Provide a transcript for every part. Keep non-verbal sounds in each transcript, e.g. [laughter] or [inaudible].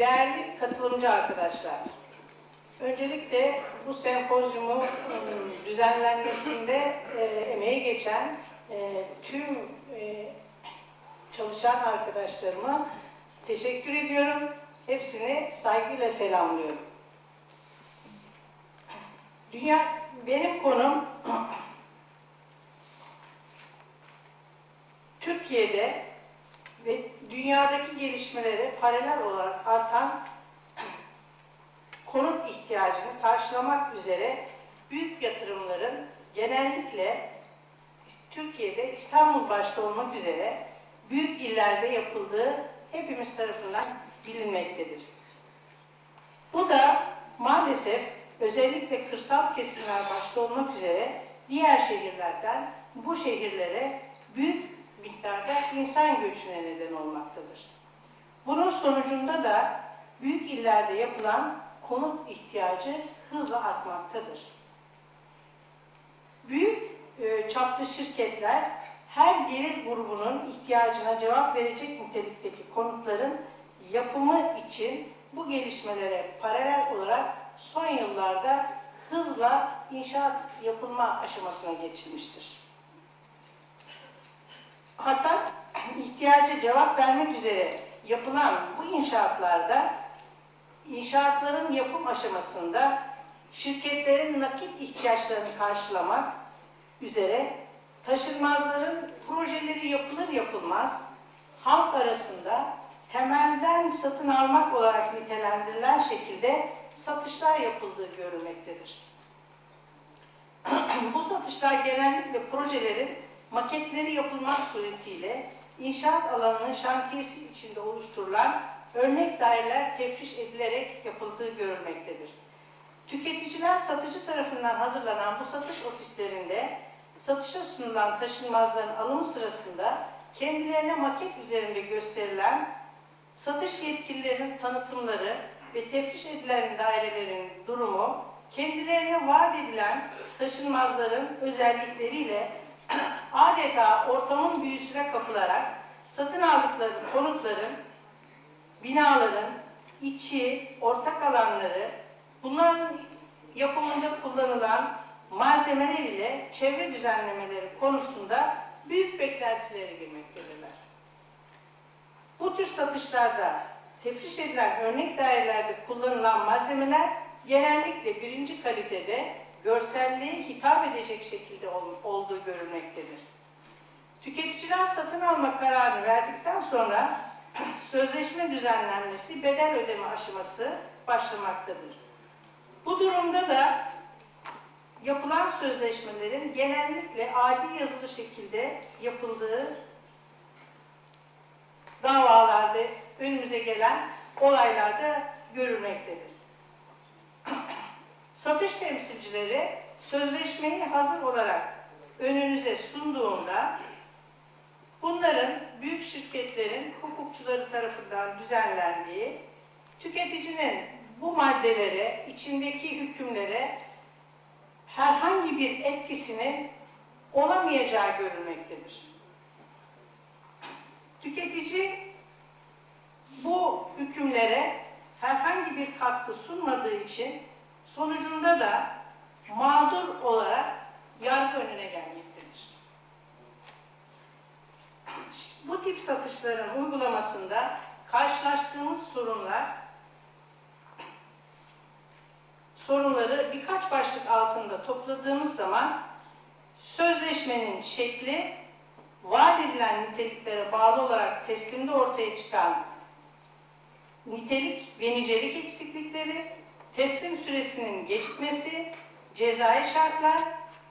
Değerli katılımcı arkadaşlar, öncelikle bu sempozyumu ım, düzenlenmesinde e, emeği geçen e, tüm e, çalışan arkadaşlarıma teşekkür ediyorum. Hepsini saygıyla selamlıyorum. Dünya, benim konum [clears throat] Türkiye'de ve dünyadaki gelişmelere paralel olarak artan konut ihtiyacını karşılamak üzere büyük yatırımların genellikle Türkiye'de İstanbul başta olmak üzere büyük illerde yapıldığı hepimiz tarafından bilinmektedir. Bu da maalesef özellikle kırsal kesimler başta olmak üzere diğer şehirlerden bu şehirlere büyük miktarda insan göçüne neden olmaktadır. Bunun sonucunda da büyük illerde yapılan konut ihtiyacı hızla artmaktadır. Büyük e, çaplı şirketler her gelir grubunun ihtiyacına cevap verecek nitelikteki konutların yapımı için bu gelişmelere paralel olarak son yıllarda hızla inşaat yapılma aşamasına geçilmiştir. Hatta ihtiyaca cevap vermek üzere yapılan bu inşaatlarda inşaatların yapım aşamasında şirketlerin nakit ihtiyaçlarını karşılamak üzere taşınmazların projeleri yapılır yapılmaz halk arasında temelden satın almak olarak nitelendirilen şekilde satışlar yapıldığı görülmektedir. [clears throat] Bu satışlar genellikle projelerin maketleri yapılmak suretiyle inşaat alanının şantiyesi içinde oluşturulan örnek daireler tefriş edilerek yapıldığı görülmektedir. Tüketiciler satıcı tarafından hazırlanan bu satış ofislerinde satışa sunulan taşınmazların alımı sırasında kendilerine maket üzerinde gösterilen satış yetkililerinin tanıtımları ve tefriş edilen dairelerin durumu kendilerine vaat edilen taşınmazların özellikleriyle [clears throat] adeta ortamın büyüsüne kapılarak satın aldıkları konutların, binaların içi, ortak alanları, bunların yapımında kullanılan malzemeler ile çevre düzenlemeleri konusunda büyük beklentilere girmektedirler. Bu tür satışlarda tefriş edilen örnek dairelerde kullanılan malzemeler genellikle birinci kalitede görselliğe hitap edecek şekilde ol- olduğu görülmektedir. Tüketiciler satın alma kararını verdikten sonra [clears throat] sözleşme düzenlenmesi, bedel ödeme aşaması başlamaktadır. Bu durumda da yapılan sözleşmelerin genellikle adi yazılı şekilde yapıldığı davalarda önümüze gelen olaylarda görülmektedir. [clears throat] Satış temsilcileri sözleşmeyi hazır olarak önünüze sunduğunda bunların büyük şirketlerin hukukçuları tarafından düzenlendiği, tüketicinin bu maddelere, içindeki hükümlere herhangi bir etkisinin olamayacağı görülmektedir. Tüketici bu hükümlere herhangi bir katkı sunmadığı için sonucunda da mağdur olarak yargı önüne gelmektedir. Bu tip satışların uygulamasında karşılaştığımız sorunlar sorunları birkaç başlık altında topladığımız zaman sözleşmenin şekli vaat edilen niteliklere bağlı olarak teslimde ortaya çıkan nitelik ve nicelik eksiklikleri, teslim süresinin gecikmesi, cezai şartlar,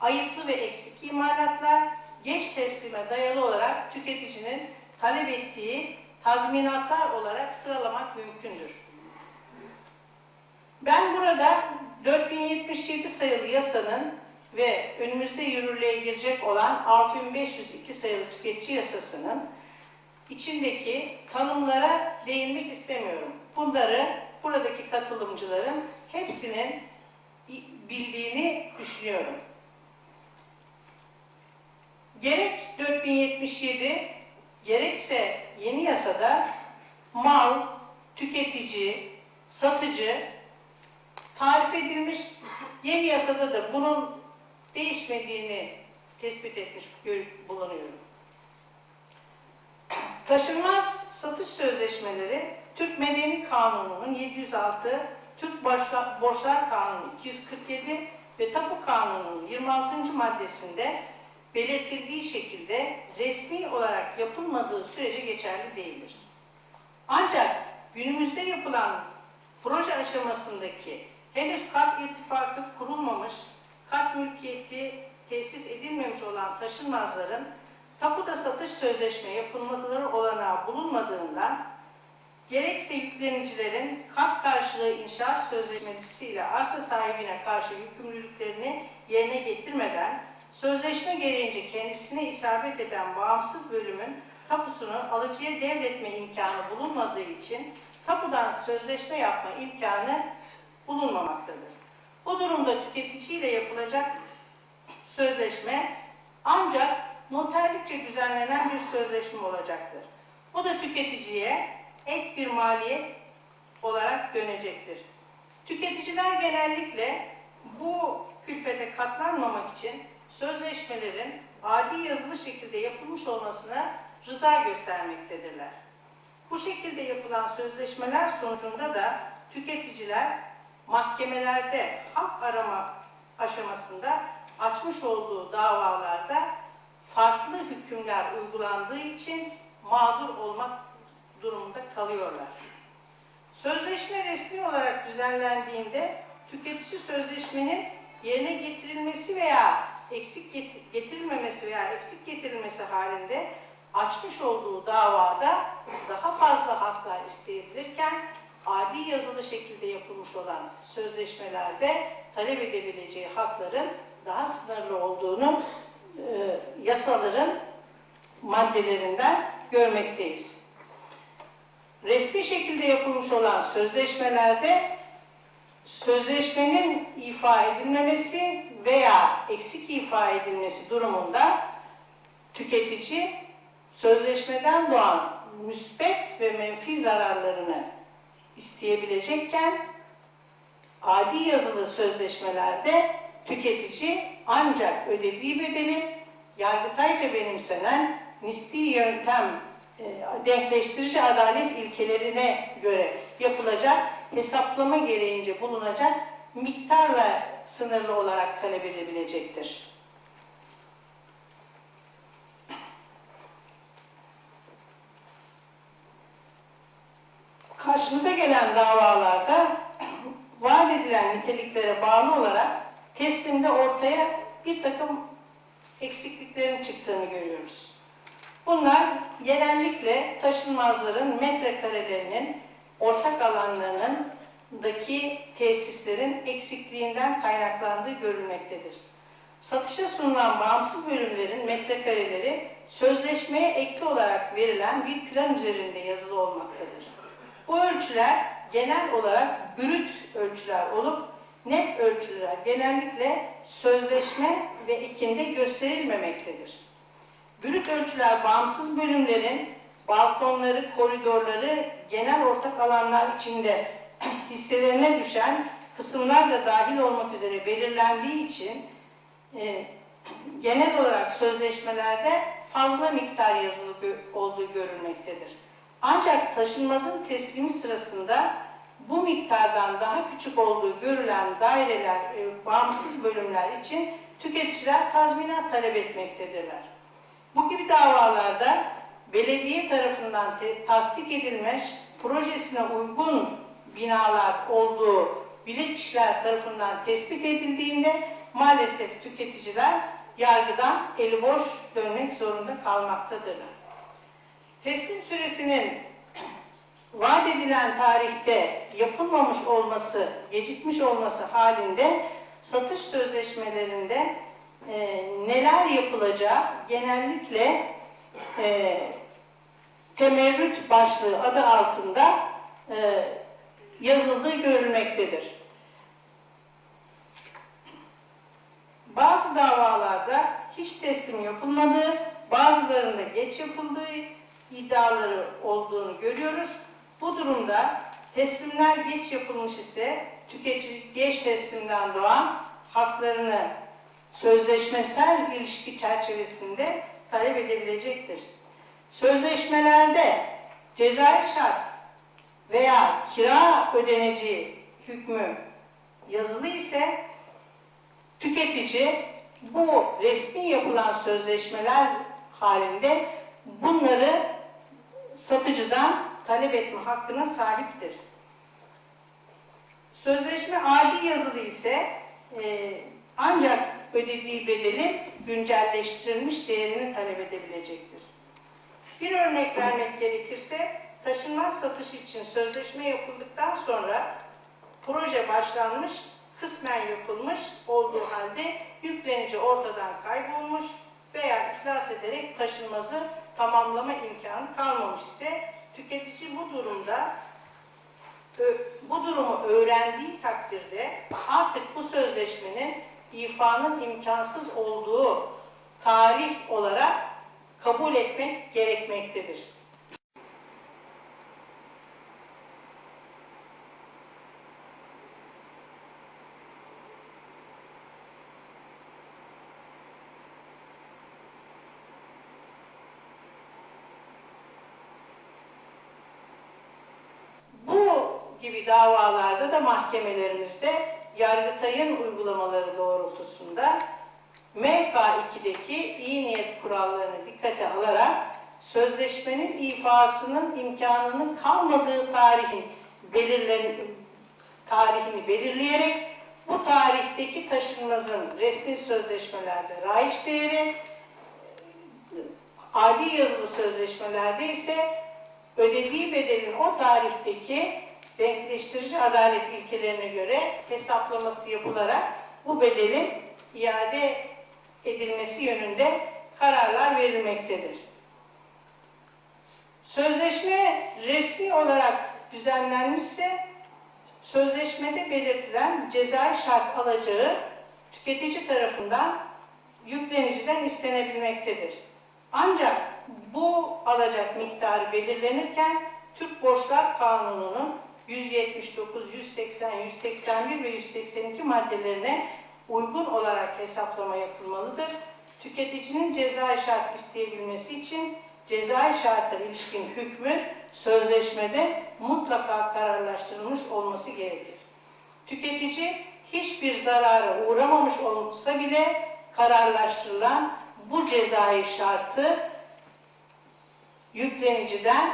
ayıplı ve eksik imalatlar, geç teslime dayalı olarak tüketicinin talep ettiği tazminatlar olarak sıralamak mümkündür. Ben burada 4077 sayılı yasanın ve önümüzde yürürlüğe girecek olan 6502 sayılı tüketici yasasının içindeki tanımlara değinmek istemiyorum. Bunları buradaki katılımcıların hepsinin bildiğini düşünüyorum. Gerek 4077 gerekse yeni yasada mal, tüketici, satıcı tarif edilmiş. Yeni yasada da bunun değişmediğini tespit etmiş bulunuyorum. Taşınmaz satış sözleşmeleri Türk Medeni Kanunu'nun 706, Türk Borçlar, Borçlar Kanunu 247 ve Tapu Kanunu'nun 26. maddesinde belirtildiği şekilde resmi olarak yapılmadığı sürece geçerli değildir. Ancak günümüzde yapılan proje aşamasındaki henüz kat irtifakı kurulmamış, kat mülkiyeti tesis edilmemiş olan taşınmazların tapuda satış sözleşme yapılmaları olanağı bulunmadığından gerekse yüklenicilerin kat karşılığı inşaat sözleşmesiyle arsa sahibine karşı yükümlülüklerini yerine getirmeden sözleşme gereğince kendisine isabet eden bağımsız bölümün tapusunu alıcıya devretme imkanı bulunmadığı için tapudan sözleşme yapma imkanı bulunmamaktadır. Bu durumda tüketiciyle yapılacak sözleşme ancak noterlikçe düzenlenen bir sözleşme olacaktır. Bu da tüketiciye ek bir maliyet olarak dönecektir. Tüketiciler genellikle bu külfete katlanmamak için sözleşmelerin adi yazılı şekilde yapılmış olmasına rıza göstermektedirler. Bu şekilde yapılan sözleşmeler sonucunda da tüketiciler mahkemelerde hak arama aşamasında açmış olduğu davalarda farklı hükümler uygulandığı için mağdur olmak durumunda kalıyorlar. Sözleşme resmi olarak düzenlendiğinde tüketici sözleşmenin yerine getirilmesi veya eksik get- getirilmemesi veya eksik getirilmesi halinde açmış olduğu davada daha fazla haklar isteyebilirken adi yazılı şekilde yapılmış olan sözleşmelerde talep edebileceği hakların daha sınırlı olduğunu e, yasaların maddelerinden görmekteyiz. Resmi şekilde yapılmış olan sözleşmelerde sözleşmenin ifa edilmemesi veya eksik ifa edilmesi durumunda tüketici sözleşmeden doğan müsbet ve menfi zararlarını isteyebilecekken adi yazılı sözleşmelerde tüketici ancak ödediği bedeli yargıtayca benimsenen nispi yöntem denkleştirici adalet ilkelerine göre yapılacak hesaplama gereğince bulunacak miktarla sınırlı olarak talep edebilecektir. Karşımıza gelen davalarda [clears throat] vaat edilen niteliklere bağlı olarak teslimde ortaya bir takım eksikliklerin çıktığını görüyoruz. Bunlar genellikle taşınmazların metrekarelerinin ortak alanlarının daki tesislerin eksikliğinden kaynaklandığı görülmektedir. Satışa sunulan bağımsız bölümlerin metrekareleri sözleşmeye ekli olarak verilen bir plan üzerinde yazılı olmaktadır. Bu ölçüler genel olarak brüt ölçüler olup net ölçüler genellikle sözleşme ve ekinde gösterilmemektedir. Brüt ölçüler bağımsız bölümlerin balkonları, koridorları, genel ortak alanlar içinde [clears throat] hisselerine düşen kısımlar da dahil olmak üzere belirlendiği için e, [clears throat] genel olarak sözleşmelerde fazla miktar yazılı olduğu görülmektedir. Ancak taşınmazın teslimi sırasında bu miktardan daha küçük olduğu görülen daireler, e, bağımsız bölümler için tüketiciler tazminat talep etmektedirler. Bu gibi davalarda belediye tarafından tasdik edilmiş projesine uygun binalar olduğu bilirkişiler tarafından tespit edildiğinde maalesef tüketiciler yargıdan eli boş dönmek zorunda kalmaktadırlar. Teslim süresinin [clears throat] vaat edilen tarihte yapılmamış olması, gecikmiş olması halinde satış sözleşmelerinde e, neler yapılacağı genellikle e, temerrüt başlığı adı altında e, yazıldığı görülmektedir. Bazı davalarda hiç teslim yapılmadığı, bazılarında geç yapıldığı iddiaları olduğunu görüyoruz. Bu durumda teslimler geç yapılmış ise tüketici geç teslimden doğan haklarını sözleşmesel ilişki çerçevesinde talep edebilecektir. Sözleşmelerde cezai şart veya kira ödeneceği hükmü yazılı ise tüketici bu resmi yapılan sözleşmeler halinde bunları satıcıdan talep etme hakkına sahiptir. Sözleşme adi yazılı ise e, ancak ödediği bedeli güncelleştirilmiş değerini talep edebilecektir. Bir örnek vermek gerekirse taşınmaz satış için sözleşme yapıldıktan sonra proje başlanmış, kısmen yapılmış olduğu halde yüklenici ortadan kaybolmuş veya iflas ederek taşınmazı tamamlama imkanı kalmamış ise tüketici bu durumda bu durumu öğrendiği takdirde artık bu sözleşmenin ifanın imkansız olduğu tarih olarak kabul etmek gerekmektedir. Gibi davalarda da mahkemelerimizde Yargıtay'ın uygulamaları doğrultusunda MK2'deki iyi niyet kurallarını dikkate alarak sözleşmenin ifasının imkanının kalmadığı tarihin belirlen tarihini belirleyerek bu tarihteki taşınmazın resmi sözleşmelerde raiç değeri, adi yazılı sözleşmelerde ise ödediği bedelin o tarihteki denkleştirici adalet ilkelerine göre hesaplaması yapılarak bu bedelin iade edilmesi yönünde kararlar verilmektedir. Sözleşme resmi olarak düzenlenmişse sözleşmede belirtilen cezai şart alacağı tüketici tarafından yükleniciden istenebilmektedir. Ancak bu alacak miktarı belirlenirken Türk Borçlar Kanunu'nun 179, 180, 181 ve 182 maddelerine uygun olarak hesaplama yapılmalıdır. Tüketicinin cezai şart isteyebilmesi için cezai şarta ilişkin hükmün sözleşmede mutlaka kararlaştırılmış olması gerekir. Tüketici hiçbir zarara uğramamış olsa bile kararlaştırılan bu cezai şartı yükleniciden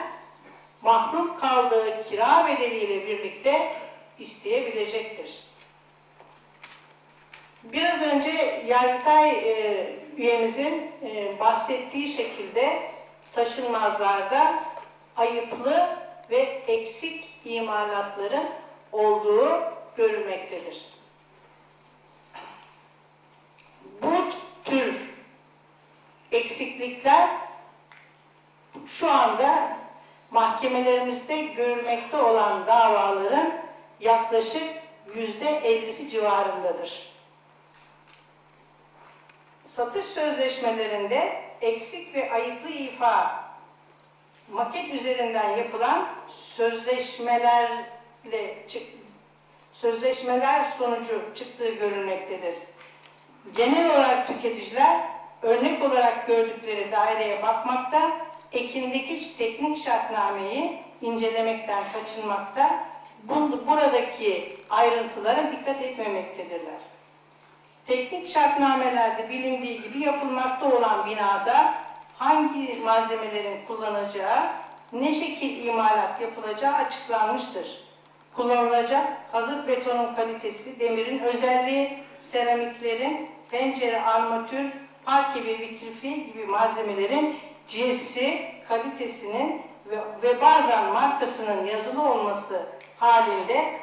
mahrum kaldığı kira bedeliyle birlikte isteyebilecektir. Biraz önce Yargıtay e, üyemizin e, bahsettiği şekilde taşınmazlarda ayıplı ve eksik imalatların olduğu görülmektedir. Bu tür eksiklikler şu anda mahkemelerimizde görülmekte olan davaların yaklaşık yüzde ellisi civarındadır. Satış sözleşmelerinde eksik ve ayıplı ifa maket üzerinden yapılan sözleşmelerle sözleşmeler sonucu çıktığı görülmektedir. Genel olarak tüketiciler örnek olarak gördükleri daireye bakmakta, ekindeki teknik şartnameyi incelemekten kaçınmakta, bu- buradaki ayrıntılara dikkat etmemektedirler. Teknik şartnamelerde bilindiği gibi yapılmakta olan binada hangi malzemelerin kullanılacağı, ne şekil imalat yapılacağı açıklanmıştır. Kullanılacak hazır betonun kalitesi, demirin özelliği, seramiklerin, pencere, armatür, parke ve vitrifi gibi malzemelerin cinsi, kalitesinin ve, ve bazen markasının yazılı olması halinde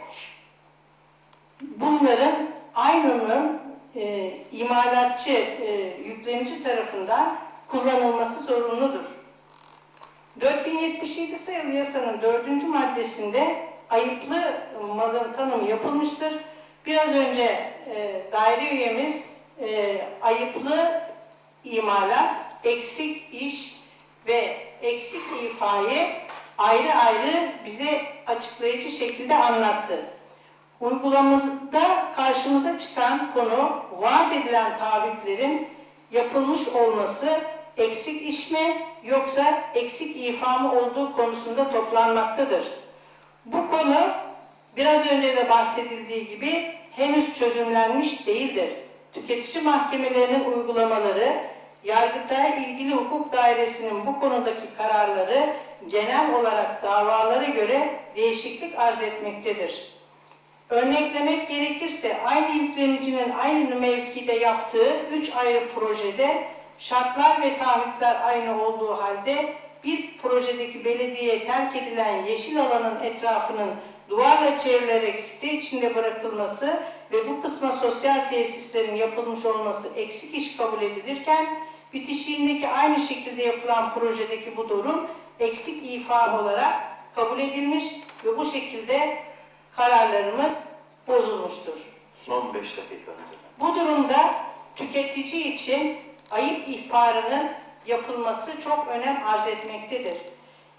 bunların aynının e, imalatçı, e, yüklenici tarafından kullanılması zorunludur. 4077 sayılı yasanın dördüncü maddesinde ayıplı malın tanımı yapılmıştır. Biraz önce e, daire üyemiz e, ayıplı imalat, eksik iş ve eksik ifayı ayrı ayrı bize açıklayıcı şekilde anlattı. Uygulamamızda karşımıza çıkan konu vaat edilen taahhütlerin yapılmış olması eksik iş mi yoksa eksik ifa mı olduğu konusunda toplanmaktadır. Bu konu biraz önce de bahsedildiği gibi henüz çözümlenmiş değildir. Tüketici mahkemelerinin uygulamaları, Yargıtay ilgili hukuk dairesinin bu konudaki kararları genel olarak davalara göre değişiklik arz etmektedir. Örneklemek gerekirse aynı yüklenicinin aynı mevkide yaptığı üç ayrı projede şartlar ve taahhütler aynı olduğu halde bir projedeki belediyeye terk edilen yeşil alanın etrafının duvarla çevrilerek site içinde bırakılması ve bu kısma sosyal tesislerin yapılmış olması eksik iş kabul edilirken bitişiğindeki aynı şekilde yapılan projedeki bu durum eksik ifa olarak kabul edilmiş ve bu şekilde kararlarımız bozulmuştur. Son 5 dakikanız efendim. Bu durumda tüketici için ayıp ihbarının yapılması çok önem arz etmektedir.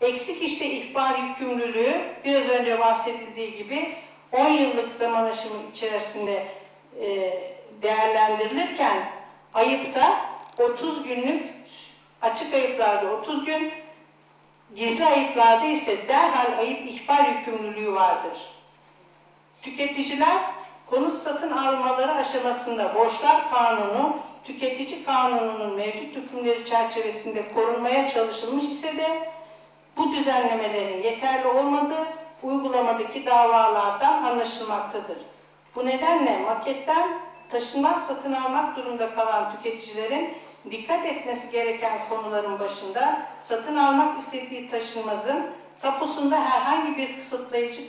Eksik işte ihbar yükümlülüğü biraz önce bahsedildiği gibi 10 yıllık zaman aşımı içerisinde e, değerlendirilirken ayıpta 30 günlük açık ayıplarda 30 gün gizli ayıplarda ise derhal ayıp ihbar yükümlülüğü vardır. Tüketiciler konut satın almaları aşamasında borçlar kanunu, tüketici kanununun mevcut hükümleri çerçevesinde korunmaya çalışılmış ise de bu düzenlemelerin yeterli olmadığı uygulamadaki davalardan anlaşılmaktadır. Bu nedenle maketten taşınmaz satın almak durumunda kalan tüketicilerin dikkat etmesi gereken konuların başında satın almak istediği taşınmazın tapusunda herhangi bir kısıtlayıcı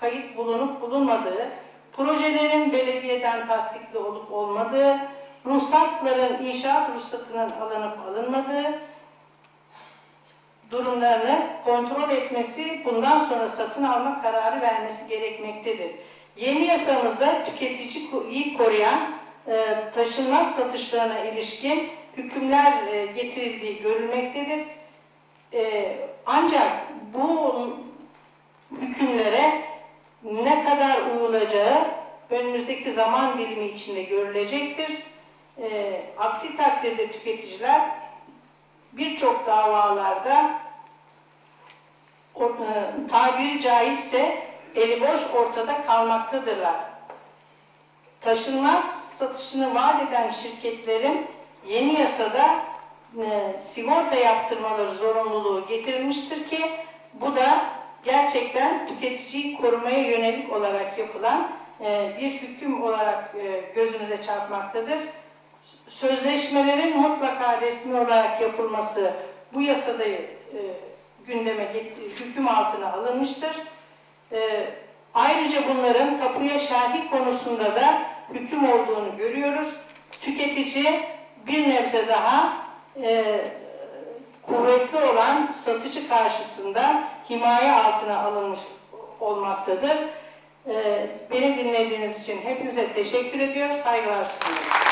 kayıt bulunup bulunmadığı, projelerin belediyeden tasdikli olup olmadığı, ruhsatların inşaat ruhsatının alınıp alınmadığı durumlarını kontrol etmesi, bundan sonra satın alma kararı vermesi gerekmektedir. Yeni yasamızda tüketiciyi koruyan e, taşınmaz satışlarına ilişkin hükümler e, getirildiği görülmektedir. E, ancak bu hükümlere ne kadar uyulacağı önümüzdeki zaman dilimi içinde görülecektir. E, aksi takdirde tüketiciler birçok davalarda e, tabiri caizse eli boş ortada kalmaktadırlar. Taşınmaz satışını vaat eden şirketlerin yeni yasada e, sigorta yaptırmaları zorunluluğu getirilmiştir ki bu da gerçekten tüketiciyi korumaya yönelik olarak yapılan e, bir hüküm olarak e, gözümüze çarpmaktadır. Sözleşmelerin mutlaka resmi olarak yapılması bu yasada e, gündeme hüküm altına alınmıştır. E, ayrıca bunların tapuya şahit konusunda da hüküm olduğunu görüyoruz. Tüketici bir nebze daha e, kuvvetli olan satıcı karşısında himaye altına alınmış olmaktadır. E, beni dinlediğiniz için hepinize teşekkür ediyor, saygılar sunuyorum.